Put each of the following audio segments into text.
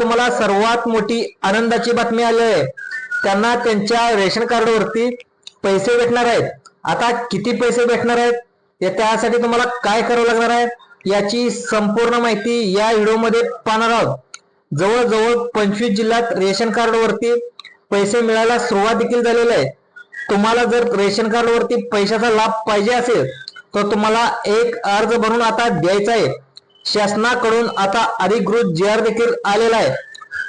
तुम्हाला सर्वात मोठी आनंदाची बातमी आली आहे. त्यांना त्यांच्या रेशन कार्डवरती पैसे भेटणार आहेत. आता किती पैसे भेटणार आहेत? त्यासाठी तुम्हाला काय करावं लागणार आहे? याची संपूर्ण माहिती या व्हिडिओमध्ये पाहणार आहोत. जवळजवळ पंचवीस जिल्ह्यात रेशन कार्डवरती पैसे मिळायला सुरुवात देखील झालेली आहे. तुम्हाला जर रेशन कार्डवरती पैशाचा लाभ पाहिजे असेल तर तुम्हाला एक अर्ज भरून आता द्यायचा आहे. शासनाकडून आता अधिकृत जी आर देखील आलेला आहे.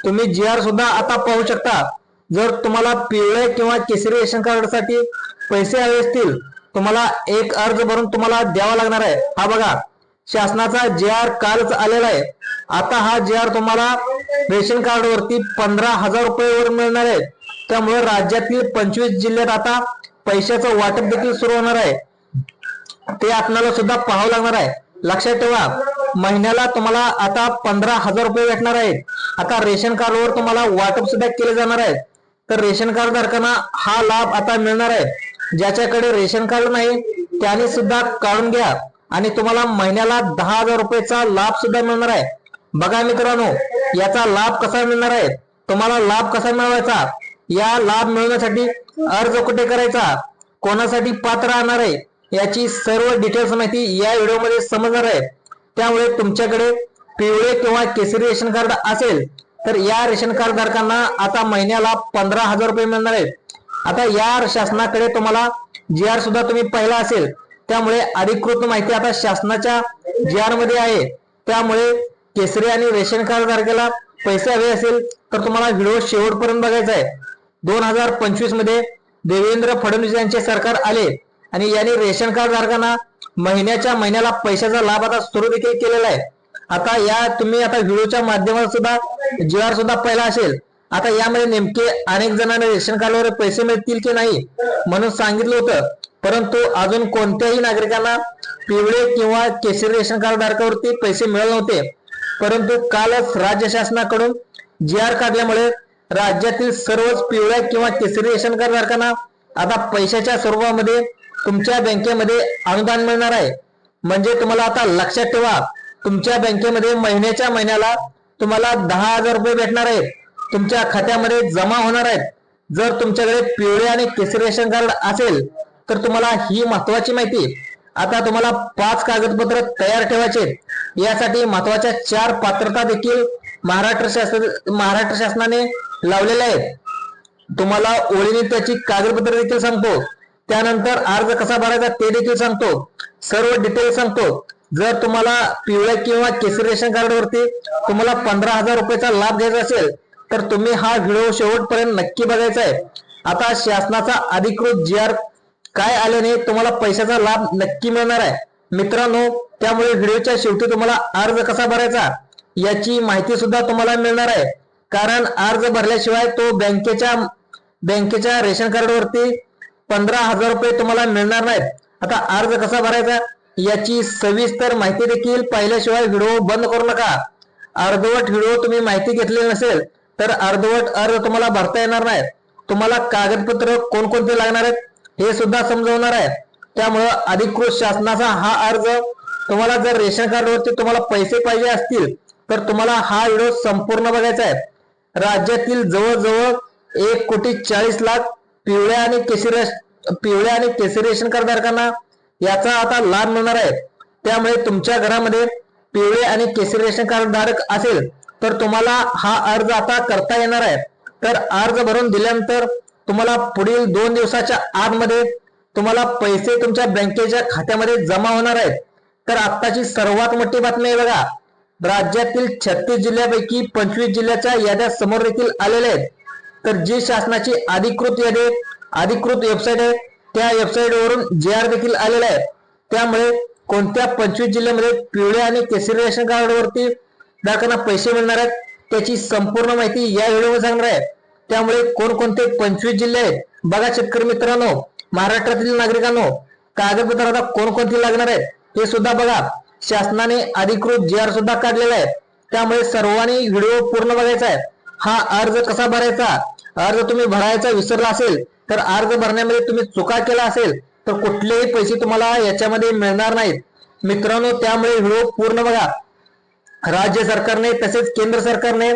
तुम्ही जी आर सुद्धा आता पाहू शकता. जर तुम्हाला पिवळे किंवा केसरी रेशन कार्डसाठी पैसे हवे असतील तुम्हाला एक अर्ज भरून तुम्हाला द्यावा लागणार आहे. हा बघा शासनाचा जे आर कालच आलेला आहे. आता हा जे आर तुम्हाला रेशन कार्ड वरती पंधरा हजार रुपयेवर मिळणार आहे. त्यामुळे राज्यातील पंचवीस जिल्ह्यात आता पैशाचं वाटप देखील सुरू होणार आहे. ते आपल्याला सुद्धा पाहावं लागणार आहे. लक्षात ठेवा महिन्याला तुम्हाला आता पंधरा हजार रुपये भेटणार आहेत. आता रेशन कार्डवर तुम्हाला वाटप सुद्धा केले जाणार आहे तर रेशन कार्ड धारकांना हा लाभ आता मिळणार आहे. ज्याच्याकडे रेशन कार्ड नाही त्याने सुद्धा काढून घ्या. आणि तुम्हाला महिन्याला दहा हजार रुपयेचा लाभ सुद्धा मिळणार आहे. बघा मित्रांनो याचा लाभ कसा मिळणार आहे? तुम्हाला लाभ कसा मिळवायचा? या लाभ मिळवण्यासाठी अर्ज कुठे करायचा? कोणासाठी पात्र राहणार आहे? याची सर्व डिटेल्स माहिती या व्हिडिओमध्ये समजणार आहे. त्यामुळे तुमच्याकडे पिवळे किंवा केसरी रेशन कार्ड असेल तर या रेशन कार्ड धारकांना आता महिन्याला पंधरा हजार रुपये मिळणार आहेत. आता या शासनाकडे तुम्हाला जी आर सुद्धा तुम्ही पाहिला असेल त्यामुळे अधिकृत माहिती आता शासनाच्या जी आरमध्ये आहे. त्यामुळे केसरी आणि रेशन कार्ड धारकाला पैसे हवे असेल तर तुम्हाला व्हिडिओ शेवटपर्यंत बघायचा आहे. दोन हजार पंचवीसमध्ये देवेंद्र फडणवीस यांचे सरकार आले आणि यांनी रेशन कार्ड धारकांना महिन्याच्या महिन्याला पैशाचा लाभ आता सुरू देखील केलेला आहे. आता या तुम्ही आता व्हिडिओच्या माध्यमात सुद्धा जी आर सुद्धा पहिला असेल. आता यामध्ये नेमके अनेक जणांना रेशन कार्डवर पैसे मिळतील की नाही म्हणून सांगितलं होतं. परंतु अजून कोणत्याही नागरिकांना पिवळे किंवा केसरी रेशन कार्ड धारकावरती पैसे मिळत नव्हते. परंतु कालच राज्य शासनाकडून जी आर काढल्यामुळे राज्यातील सर्वच पिवळ्या किंवा केसरी रेशन कार्ड धारकांना आता पैशाच्या स्वरूपामध्ये तुमच्या बँकेमध्ये अनुदान मिळणार आहे. म्हणजे तुम्हाला आता लक्षात ठेवा तुमच्या बँकेमध्ये महिन्याच्या महिन्याला तुम्हाला दहा हजार रुपये भेटणार आहेत. तुमच्या खात्यामध्ये जमा होणार आहेत. जर तुमच्याकडे पिवळे आणि केसरी रेशन कार्ड असेल तर तुम्हाला ही महत्वाची माहिती. आता तुम्हाला पाच कागदपत्र तयार ठेवायचे आहेत. यासाठी महत्त्वाच्या चार पात्रता देखील महाराष्ट्र शासन महाराष्ट्र शासनाने लावलेल्या आहेत. तुम्हाला ओळीने त्याची कागदपत्र देखील सांगतो. त्यानंतर अर्ज कसा भरायचा ते देखील सांगतो. सर्व डिटेल सांगतो. जर तुम्हाला पिवळ्या किंवा केसरी रेशन कार्ड वरती तुम्हाला पंधरा हजार रुपयाचा लाभ घ्यायचा असेल तर तुम्ही हा व्हिडिओ शेवटपर्यंत नक्की बघायचा आहे. आता शासनाचा अधिकृत जी आर काय आल्याने तुम्हाला पैशाचा लाभ नक्की मिळणार आहे. मित्रांनो त्यामुळे व्हिडिओच्या शेवटी तुम्हाला अर्ज कसा भरायचा याची माहिती सुद्धा तुम्हाला मिळणार आहे. कारण अर्ज भरल्याशिवाय तो बँकेच्या बँकेच्या रेशन कार्डवरती पंधरा हजार रुपये तुम्हाला मिळणार नाहीत. आता अर्ज कसा भरायचा? याची सविस्तर माहिती देखील पाहिल्याशिवाय व्हिडिओ बंद करू नका. अर्धवट व्हिडिओ तुम्ही माहिती घेतली नसेल तर अर्धवट अर्ज तुम्हाला भरता येणार नाही तुम्हाला कागदपत्र कोणकोणते लागणार आहेत हे सुद्धा समजवणार आहे त्यामुळं अधिकृत शासनाचा हा अर्ज तुम्हाला जर रेशन कार्डवरती तुम्हाला पैसे पाहिजे असतील तर तुम्हाला हा व्हिडिओ संपूर्ण बघायचा आहे. राज्यातील जवळजवळ एक कोटी चाळीस लाख पिवळ्या आणि केसरी पिवळ्या आणि केसरी रेशन कार्ड धारकांना याचा आता लाभ मिळणार आहे. त्यामुळे तुमच्या घरामध्ये पिवळे आणि केसरी रेशन कार्ड धारक असेल तर तुम्हाला हा अर्ज आता करता येणार आहे. तर अर्ज भरून दिल्यानंतर तुम्हाला पुढील दोन दिवसाच्या आतमध्ये तुम्हाला पैसे तुमच्या बँकेच्या खात्यामध्ये जमा होणार आहेत. तर आत्ताची सर्वात मोठी बातमी आहे बघा. राज्यातील छत्तीस जिल्ह्यापैकी पंचवीस जिल्ह्याच्या याद्या समोर देखील आलेल्या आहेत. तर जी शासनाची अधिकृत यादी अधिकृत वेबसाईट आहे त्या वेबसाईट वरून जे आर देखील आलेला आहे. त्यामुळे कोणत्या पंचवीस जिल्ह्यामध्ये पिवळे आणि केसरी रेशन कार्डवरती ग्राहकांना पैसे मिळणार आहेत त्याची संपूर्ण माहिती या व्हिडिओमध्ये सांगणार आहे. त्यामुळे कोणकोणते पंचवीस जिल्हे आहेत बघा शेतकरी मित्रांनो महाराष्ट्रातील नागरिकांनो कागदपत्र आता कोणकोणती लागणार आहेत हे सुद्धा बघा. शासनाने अधिकृत जी आर सुद्धा काढलेला आहे. त्यामुळे सर्वांनी व्हिडिओ पूर्ण बघायचा आहे. हा अर्ज कसा भरायचा? अर्ज तुम्ही भरायचा विसरला असेल तर अर्ज भरण्यामध्ये तुम्ही चुका केला असेल तर कुठलेही पैसे तुम्हाला याच्यामध्ये मिळणार नाहीत. मित्रांनो त्यामुळे व्हिडिओ पूर्ण बघा. राज्य सरकारने तसेच केंद्र सरकारने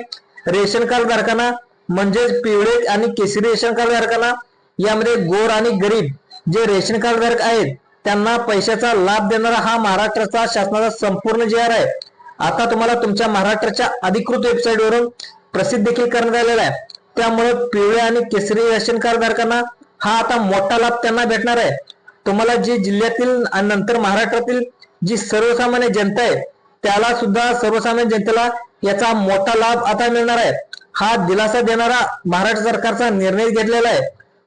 रेशन कार्ड धारकांना म्हणजेच पिवळे आणि केसरी रेशन कार्ड धारकांना यामध्ये गोर आणि गरीब जे रेशन कार्ड धारक आहेत त्यांना पैशाचा लाभ देणारा हा महाराष्ट्राचा शासनाचा संपूर्ण जी आर आहे. आता तुम्हाला तुमच्या महाराष्ट्राच्या अधिकृत वेबसाईट वरून प्रसिद्ध देखील करण्यात आलेला आहे. त्यामुळे पिवळे आणि केसरी रेशन कार्ड धारकांना हा आता मोठा लाभ त्यांना भेटणार आहे. तुम्हाला जी जिल्ह्यातील आणि नंतर महाराष्ट्रातील जी सर्वसामान्य जनता आहे त्याला सुद्धा सर्वसामान्य जनतेला याचा मोठा लाभ आता मिळणार आहे. हा दिलासा देणारा महाराष्ट्र सरकारचा निर्णय घेतलेला आहे.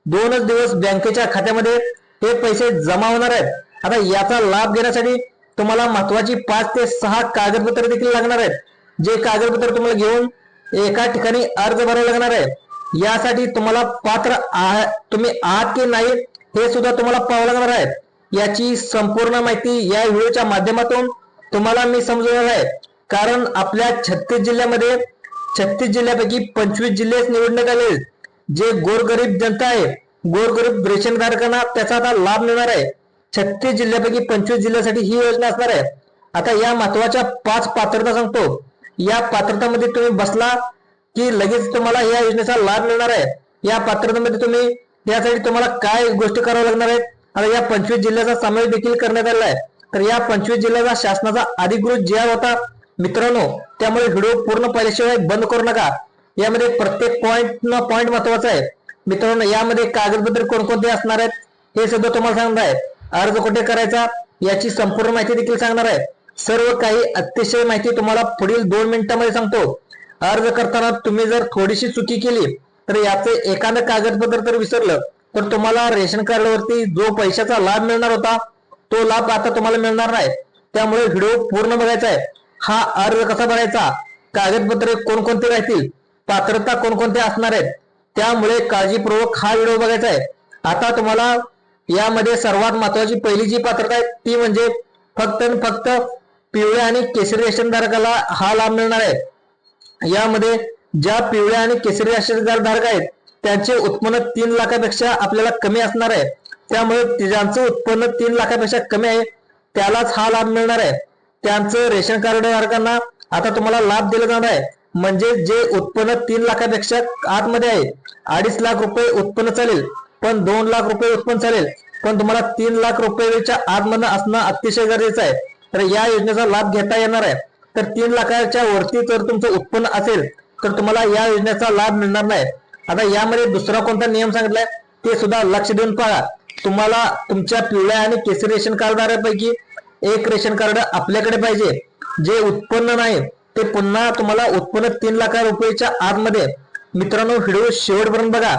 दोनच दिवस बँकेच्या खात्यामध्ये हे पैसे जमा होणार आहेत. आता याचा लाभ घेण्यासाठी तुम्हाला महत्वाची पाच ते सहा कागदपत्र देखील लागणार आहेत. जे कागदपत्र तुम्हाला घेऊन एका ठिकाणी अर्ज भरावा लागणार आहे. यासाठी तुम्हाला पात्र तुम्ही आहात की नाही हे सुद्धा तुम्हाला पाहावं लागणार आहे. याची संपूर्ण माहिती या व्हिडिओच्या माध्यमातून तुम्हाला मी समजवणार आहे. कारण आपल्या छत्तीस जिल्ह्यामध्ये छत्तीस जिल्ह्यापैकी पंचवीस जिल्हेच निवडण्यात आले जे गोरगरीब जनता आहे गोरगरीब रेशनधारकांना त्याचा आता लाभ मिळणार आहे. छत्तीस जिल्ह्यापैकी पंचवीस जिल्ह्यासाठी ही योजना असणार आहे. आता या महत्त्वाच्या पाच पात्रता सांगतो. या पात्रतामध्ये तुम्ही बसला की लगेच तुम्हाला या योजनेचा लाभ मिळणार आहे. या पात्रतेमध्ये तुम्ही यासाठी तुम्हाला काय गोष्टी कराव्या लागणार आहेत आता या पंचवीस जिल्ह्याचा समावेश देखील करण्यात आलेला आहे. तर या पंचवीस जिल्ह्याचा शासनाचा अधिकृत जे होता. मित्रांनो त्यामुळे व्हिडिओ पूर्ण पाहिल्याशिवाय बंद करू नका. यामध्ये प्रत्येक पॉइंट न पॉइंट महत्त्वाचा आहे. मित्रांनो यामध्ये कागदपत्र कोणकोणते असणार आहेत हे सुद्धा तुम्हाला सांगणार आहे. अर्ज कुठे करायचा याची संपूर्ण माहिती देखील सांगणार आहे. सर्व काही अतिशय माहिती तुम्हाला पुढील दोन मिनिटांमध्ये सांगतो. अर्ज करताना तुम्ही जर थोडीशी चुकी केली तर याचे एखादं कागदपत्र तर विसरलं तर तुम्हाला रेशन कार्डवरती जो पैशाचा लाभ मिळणार होता तो लाभ आता तुम्हाला मिळणार नाही. त्यामुळे व्हिडिओ पूर्ण बघायचा आहे. हा अर्ज कसा भरायचा? कागदपत्रे कोणकोणते राहतील? पात्रता कोणकोणते असणार आहेत? त्यामुळे काळजीपूर्वक हा व्हिडिओ बघायचा आहे. आता तुम्हाला यामध्ये सर्वात महत्वाची पहिली जी पात्रता आहे ती म्हणजे फक्त फक्त पिवळ्या आणि केसरी रेशन धारकाला हा लाभ मिळणार आहे. यामध्ये ज्या पिवळ्या आणि केसरी रेशन धारक आहेत त्यांचे उत्पन्न तीन लाखापेक्षा आपल्याला कमी असणार आहे. त्यामुळे ज्यांचं उत्पन्न तीन लाखापेक्षा कमी आहे त्यालाच हा लाभ मिळणार आहे. त्यांचं रेशन कार्ड धारकांना आता तुम्हाला लाभ दिला जाणार आहे. म्हणजे जे उत्पन्न तीन लाखापेक्षा आतमध्ये आहे अडीच लाख रुपये उत्पन्न चालेल पण दोन लाख रुपये उत्पन्न चालेल पण तुम्हाला तीन लाख रुपयेच्या आतमधनं असणं अतिशय गरजेचं आहे. तर या योजनेचा लाभ घेता येणार आहे. तर तीन लाखाच्या वरती जर तुमचं उत्पन्न असेल तर तुम्हाला या योजनेचा लाभ मिळणार नाही. आता यामध्ये दुसरा कोणता नियम सांगितलाय? ते सुद्धा लक्ष देऊन पहा. तुम्हाला तुमच्या पिवळ्या आणि केसरी रेशन कार्डदारापैकी एक रेशन कार्ड आपल्याकडे पाहिजे. जे उत्पन्न नाही ते पुन्हा तुम्हाला उत्पन्न तीन लाख रुपयाच्या आतमध्ये. मित्रांनो व्हिडिओ शेवटपर्यंत बघा.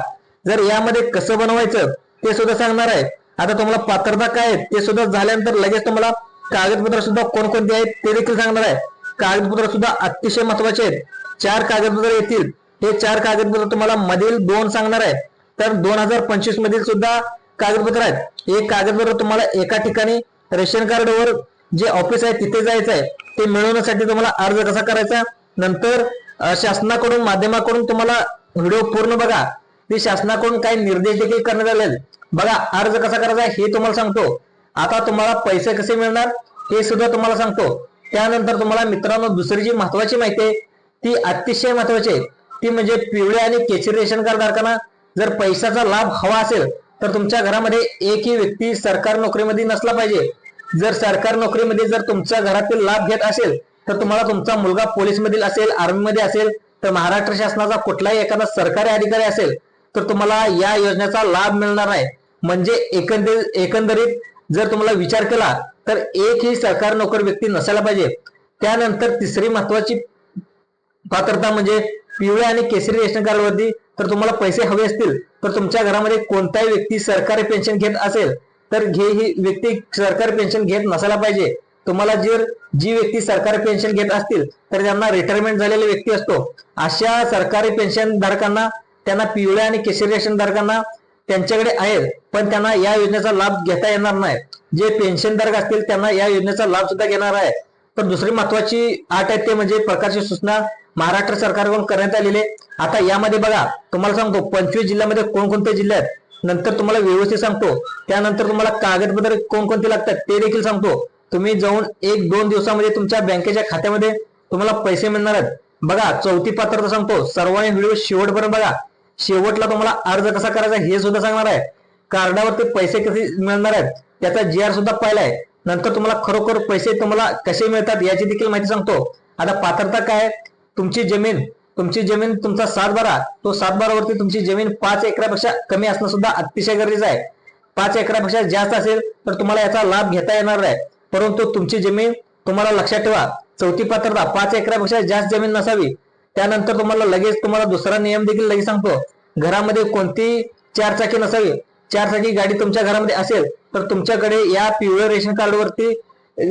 जर यामध्ये कसं बनवायचं ते सुद्धा सांगणार आहे. आता तुम्हाला पात्रता काय ते सुद्धा झाल्यानंतर लगेच तुम्हाला कागदपत्र सुद्धा कोणकोणती आहेत ते देखील सांगणार आहे. कागदपत्र सुद्धा अतिशय महत्त्वाचे आहेत. चार कागदपत्र येतील. हे चार कागदपत्र तुम्हाला मधील दोन सांगणार आहे तर दोन हजार पंचवीस मधील सुद्धा कागदपत्र आहेत. एक कागदपत्र तुम्हाला एका ठिकाणी रेशन कार्डवर जे ऑफिस आहे तिथे जायचं आहे. ते मिळवण्यासाठी तुम्हाला अर्ज कसा करायचा? नंतर शासनाकडून माध्यमाकडून तुम्हाला व्हिडिओ पूर्ण बघा. ते शासनाकडून काही निर्देश देखील करण्यात आले आहेत. बघा अर्ज कसा करायचा हे तुम्हाला सांगतो. आता तुम्हाला पैसे कसे मिळणार हे सुद्धा तुम्हाला सांगतो. त्यानंतर तुम्हाला मित्रांनो दुसरी जी महत्वाची माहिती आहे ती अतिशय महत्वाची आहे. ती म्हणजे पिवळे आणि केशरी रेशन कार्ड धारकांना जर पैशाचा लाभ हवा असेल तर तुमच्या घरामध्ये एकही व्यक्ती सरकार नोकरीमध्ये नसला पाहिजे. जर सरकार नोकरीमध्ये जर तुमच्या घरातील लाभ घेत असेल तर तुम्हाला तुमचा मुलगा पोलीस मधील असेल आर्मीमध्ये असेल तर महाराष्ट्र शासनाचा कुठलाही एखादा सरकारी अधिकारी असेल तर तुम्हाला या योजनेचा लाभ मिळणार नाही. म्हणजे एकंदरीत एकंदरीत जर तुम्हाला विचार केला तर एक ही सरकार नोकर व्यक्ती नसायला पाहिजे. त्यानंतर तिसरी महत्वाची पात्रता म्हणजे पिवळ्या आणि केसरी रेशन कार्डवरती तर तुम्हाला पैसे हवे असतील तर तुमच्या घरामध्ये कोणताही व्यक्ती सरकारी पेन्शन घेत असेल तर घे ही व्यक्ती सरकारी पेन्शन घेत नसायला पाहिजे. तुम्हाला जर जी व्यक्ती सरकारी पेन्शन घेत असतील तर त्यांना रिटायरमेंट झालेला व्यक्ती असतो. अशा सरकारी पेन्शन धारकांना त्यांना पिवळ्या आणि केसरी रेशन धारकांना त्यांच्याकडे आहेत पण त्यांना या योजनेचा लाभ घेता येणार नाही. जे पेन्शनधारक असतील त्यांना या योजनेचा लाभ सुद्धा घेणार आहे. तर दुसरी महत्वाची आठ आहे ते म्हणजे प्रकारची सूचना महाराष्ट्र सरकारकडून करण्यात आलेली आहे. आता यामध्ये बघा तुम्हाला सांगतो पंचवीस जिल्ह्यामध्ये कोणकोणते जिल्हे आहेत? नंतर तुम्हाला व्यवस्थित सांगतो. त्यानंतर तुम्हाला कागदपत्र कोणकोणते लागतात ते देखील सांगतो. तुम्ही जाऊन एक दोन दिवसामध्ये तुमच्या बँकेच्या खात्यामध्ये तुम्हाला पैसे मिळणार आहेत. बघा चौथी पात्रता सांगतो. सर्वांनी व्हिडिओ शेवटपर्यंत बघा. शेवटला तुम्हाला अर्ज कसा करायचा हे सुद्धा सांगणार आहे. कार्डावरती पैसे कसे मिळणार आहेत त्याचा जी आर सुद्धा पाहिलाय नंतर तुम्हाला खरोखर पैसे तुम्हाला कसे मिळतात याची देखील माहिती सांगतो. आता पात्रता काय तुमची जमीन तुमची जमीन तुमचा सातबारा तो सातबारावरती तुमची जमीन पाच एकरापेक्षा कमी असणं सुद्धा अतिशय गरजेचं आहे. पाच एकरापेक्षा जास्त असेल तर तुम्हाला याचा लाभ घेता येणार नाही. परंतु तुमची जमीन तुम्हाला लक्षात ठेवा. चौथी पात्रता पाच एकरापेक्षा जास्त जमीन नसावी. त्यानंतर तुम्हाला लगेच तुम्हाला दुसरा नियम देखील लगेच सांगतो. घरामध्ये कोणती चारचाकी नसावी चारचाकी गाडी तुमच्या घरामध्ये असेल तर तुमच्याकडे या पिवळ्या रेशन कार्डवरती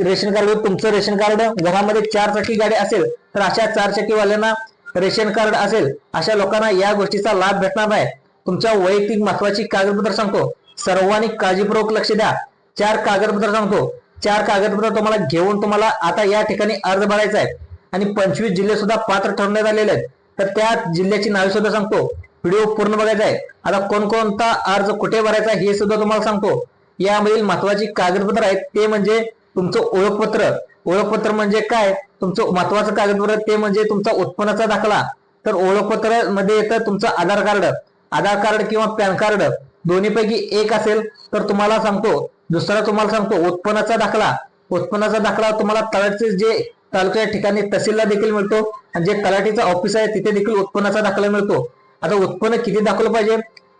रेशन कार्डवर तुमचं रेशन कार्ड घरामध्ये चारचाकी गाडी असेल तर अशा चारचाकीवाल्यांना रेशन कार्ड असेल अशा लोकांना या गोष्टीचा लाभ भेटणार नाही. तुमच्या वैयक्तिक महत्वाची कागदपत्र सांगतो. सर्वांनी काळजीपूर्वक लक्ष द्या. चार कागदपत्र सांगतो. चार कागदपत्र तुम्हाला घेऊन तुम्हाला आता या ठिकाणी अर्ज भरायचा आहे. आणि पंचवीस जिल्हे सुद्धा पात्र ठरवण्यात आलेले आहेत. तर त्या जिल्ह्याची नावे सुद्धा सांगतो. व्हिडिओ पूर्ण बघायचा आहे. आता कोणकोणता अर्ज कुठे भरायचा हे सुद्धा तुम्हाला सांगतो. यामधील महत्वाची कागदपत्र आहेत. ते म्हणजे तुमचं ओळखपत्र. ओळखपत्र म्हणजे काय? तुमचं महत्वाचं कागदपत्र ते म्हणजे तुमचा उत्पन्नाचा दाखला. तर ओळखपत्रमध्ये येतं तुमचं आधार कार्ड. आधार कार्ड किंवा पॅन कार्ड दोन्हीपैकी एक असेल तर तुम्हाला सांगतो. दुसरा तुम्हाला सांगतो उत्पन्नाचा दाखला. उत्पन्नाचा दाखला तुम्हाला तळाचे जे तालुक्याच्या ठिकाणी तहसीलला देखील मिळतो आणि जे तलाठीचं ऑफिस आहे तिथे देखील उत्पन्नाचा दाखला मिळतो. आता उत्पन्न किती दाखवलं पाहिजे?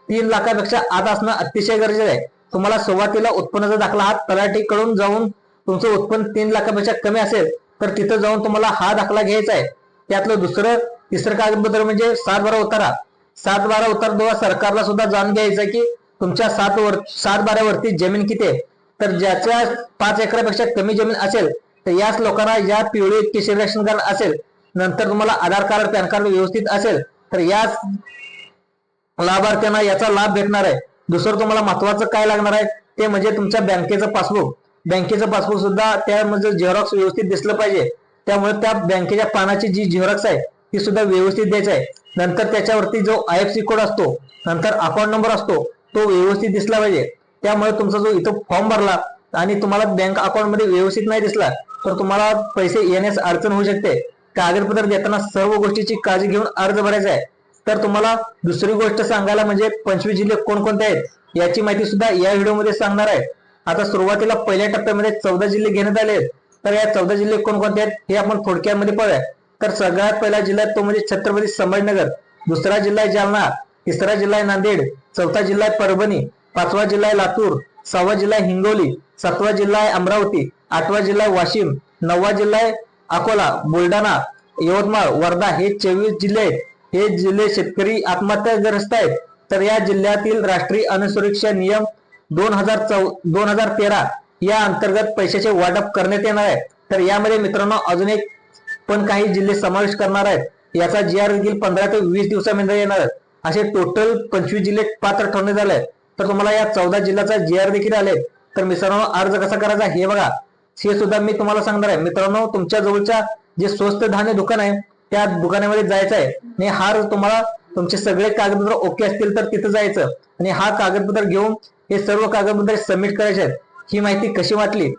तीन लाखापेक्षा आत असणं अतिशय गरजेचं आहे. तुम्हाला सुरुवातीला उत्पन्नाचा दाखला हा तलाठीकडून जाऊन तुमचं उत्पन्न तीन लाखापेक्षा कमी असेल तर तिथं जाऊन तुम्हाला हा दाखला घ्यायचा आहे. त्यातलं दुसरं तिसरं कागदपत्र म्हणजे सात बारा उतारा. सात बारा उतार दोघा सरकारला सुद्धा जाणून घ्यायचं की तुमच्या सात वर सात बारावरती जमीन किती आहे? तर ज्याच्या पाच एकरापेक्षा कमी जमीन असेल तर याच लोकांना या पिवळी केशरी रेशन कार्ड असेल नंतर तुम्हाला आधार कार्ड पॅन कार्ड व्यवस्थित असेल तर याच लाभार्थ्यांना याचा लाभ भेटणार आहे. दुसरं तुम्हाला महत्वाचं काय लागणार आहे ते म्हणजे तुमच्या बँकेचं पासबुक. बँकेचं पासबुक सुद्धा त्यामध्ये झेरॉक्स व्यवस्थित दिसलं पाहिजे. त्यामुळे त्या बँकेच्या पानाची जी झेरॉक्स आहे ती सुद्धा व्यवस्थित द्यायची आहे. नंतर त्याच्यावरती जो आय एफ सी कोड असतो नंतर अकाउंट नंबर असतो तो व्यवस्थित दिसला पाहिजे. त्यामुळे तुमचा जो इथं फॉर्म भरला आणि तुम्हाला बँक अकाउंटमध्ये व्यवस्थित नाही दिसला तर तुम्हाला पैसे येण्यास अडचण होऊ शकते. कागदपत्र देताना सर्व गोष्टीची काळजी घेऊन अर्ज भरायचा आहे. तर तुम्हाला दुसरी गोष्ट सांगायला म्हणजे पंचवीस जिल्हे कोणकोणते आहेत याची माहिती सुद्धा या व्हिडिओमध्ये सांगणार आहे. आता सुरुवातीला पहिल्या टप्प्यामध्ये चौदा जिल्हे घेण्यात आले आहेत. तर या चौदा जिल्हे कोणकोणते आहेत हे आपण थोडक्यामध्ये पाहूया. तर सगळ्यात पहिला जिल्हा तो म्हणजे छत्रपती संभाजीनगर. दुसरा जिल्हा आहे जालना. तिसरा जिल्हा आहे नांदेड. चौथा जिल्हा आहे परभणी. पाचवा जिल्हा आहे लातूर. सहावा जिल्हा हिंगोली सातवा जिल्हा आहे अमरावती आठवा जिल्हा आहे वाशिम नववा जिल्हा आहे अकोला बुलढाणा यवतमाळ वर्धा हे चोवीस जिल्हे आहेत. हे जिल्हे शेतकरी आत्महत्याग्रस्त आहेत. तर या जिल्ह्यातील राष्ट्रीय अनुसुरक्षा नियम दोन हजार चौ दोन हजार तेरा या अंतर्गत पैशाचे वाटप करण्यात येणार आहे. तर यामध्ये मित्रांनो अजून एक पण काही जिल्हे समावेश करणार आहेत. याचा जी आर देखील पंधरा ते वीस दिवसामध्ये येणार आहे असे टोटल पंचवीस जिल्हे पात्र ठरवण्यात आले आहेत. तर तुम्हाला या चौदा जिल्ह्याचा जी आर देखील आले. तर मित्रांनो अर्ज कसा करायचा हे बघा. हे सुद्धा मी तुम्हाला सांगणार आहे. मित्रांनो तुमच्या जवळच्या जे स्वस्त धान्य दुकान आहे त्या दुकानामध्ये जायचं आहे. आणि हा तुम्हाला तुमचे सगळे कागदपत्र ओके असतील तर तिथं जायचं. आणि हा कागदपत्र घेऊन हे सर्व कागदपत्र सबमिट करायचे आहेत. ही माहिती कशी वाटली?